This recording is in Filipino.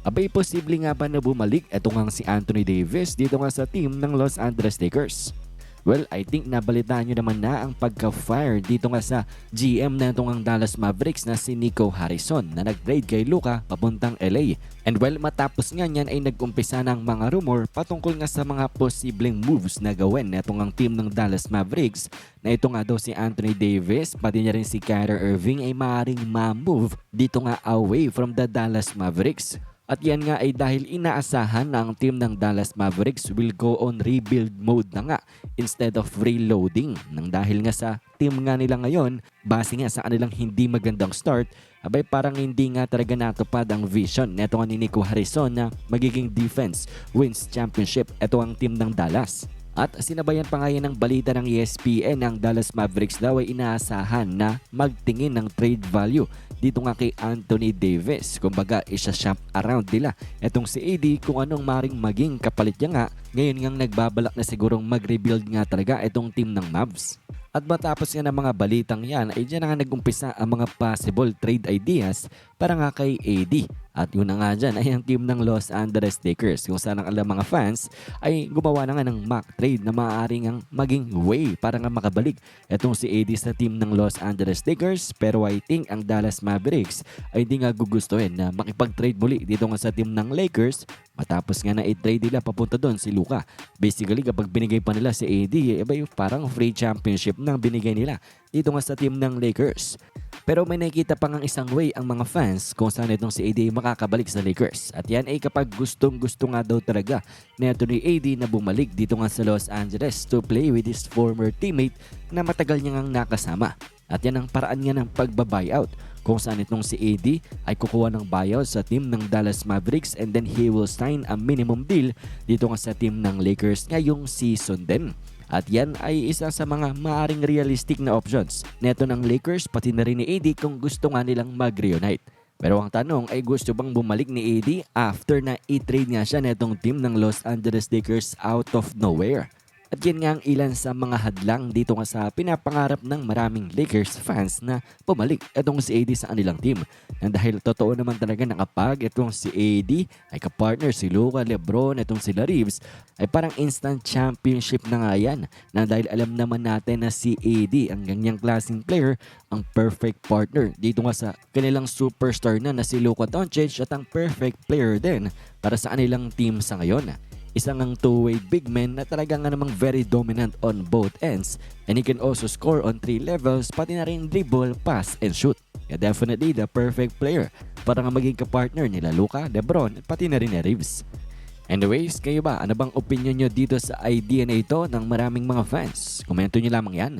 Abay, posible nga ba na bumalik ito nga si Anthony Davis dito nga sa team ng Los Angeles Lakers? Well, I think nabalitaan nyo naman na ang pagka-fire dito nga sa GM na itong ang Dallas Mavericks na si Nico Harrison na nag-trade kay Luka papuntang LA. And well, matapos nga niyan ay nag-umpisa ng mga rumor patungkol nga sa mga posibleng moves na gawin na itong ang team ng Dallas Mavericks na ito nga daw si Anthony Davis pati niya rin si Kyrie Irving ay maaaring ma-move dito nga away from the Dallas Mavericks. At yan nga ay dahil inaasahan na ang team ng Dallas Mavericks will go on rebuild mode na nga instead of reloading. Nang dahil nga sa team nga nila ngayon, base nga sa kanilang hindi magandang start, abay parang hindi nga talaga natupad ang vision neto nga ni Nico Harrison na magiging defense wins championship. Ito ang team ng Dallas. At sinabayan pa nga yan ng balita ng ESPN ng Dallas Mavericks daw ay inaasahan na magtingin ng trade value dito nga kay Anthony Davis. Kumbaga, isa-shop around nila. Etong si AD kung anong maring maging kapalit niya nga, ngayon ngang nagbabalak na sigurong mag-rebuild nga talaga itong team ng Mavs. At matapos nga ng mga balitang yan ay dyan nga nag-umpisa ang mga possible trade ideas para nga kay AD. At yun na nga dyan ay ang team ng Los Angeles Lakers kung saan ang alam mga fans ay gumawa na nga ng mock trade na maaaring ang maging way para nga makabalik itong si AD sa team ng Los Angeles Lakers pero I think ang Dallas Mavericks ay hindi nga gugustuhin na makipag-trade muli dito nga sa team ng Lakers matapos nga na i-trade nila papunta doon si Luka. Basically kapag binigay pa nila si AD eh, abay, parang free championship nang binigay nila dito nga sa team ng Lakers. Pero may nakikita pa ngang isang way ang mga fans kung saan itong si AD makakabalik sa Lakers. At yan ay kapag gustong gusto nga daw talaga na ito ni AD na bumalik dito nga sa Los Angeles to play with his former teammate na matagal niya ngang nakasama. At yan ang paraan nga ng pagbabuyout kung saan itong si AD ay kukuha ng buyout sa team ng Dallas Mavericks and then he will sign a minimum deal dito nga sa team ng Lakers ngayong season din. At yan ay isa sa mga maaring realistic na options neto ng Lakers pati na rin ni AD kung gusto nga nilang mag-reunite. Pero ang tanong ay gusto bang bumalik ni AD after na i-trade nga siya netong team ng Los Angeles Lakers out of nowhere. At yan nga ang ilan sa mga hadlang dito nga sa pinapangarap ng maraming Lakers fans na bumalik itong si AD sa kanilang team. Nang dahil totoo naman talaga na kapag itong si AD ay kapartner si Luka, Lebron, itong sila Reeves ay parang instant championship na nga yan. Nang dahil alam naman natin na si AD ang ganyang klaseng player ang perfect partner dito nga sa kanilang superstar na na si Luka Doncic at ang perfect player din para sa kanilang team sa ngayon isang ang two-way big man na talaga nga namang very dominant on both ends and he can also score on three levels pati na rin dribble, pass, and shoot. Kaya definitely the perfect player para nga maging kapartner nila Luka, Lebron, at pati na rin ni Reeves. Anyways, kayo ba? Ano bang opinion nyo dito sa idea na ito ng maraming mga fans? Komento nyo lamang yan.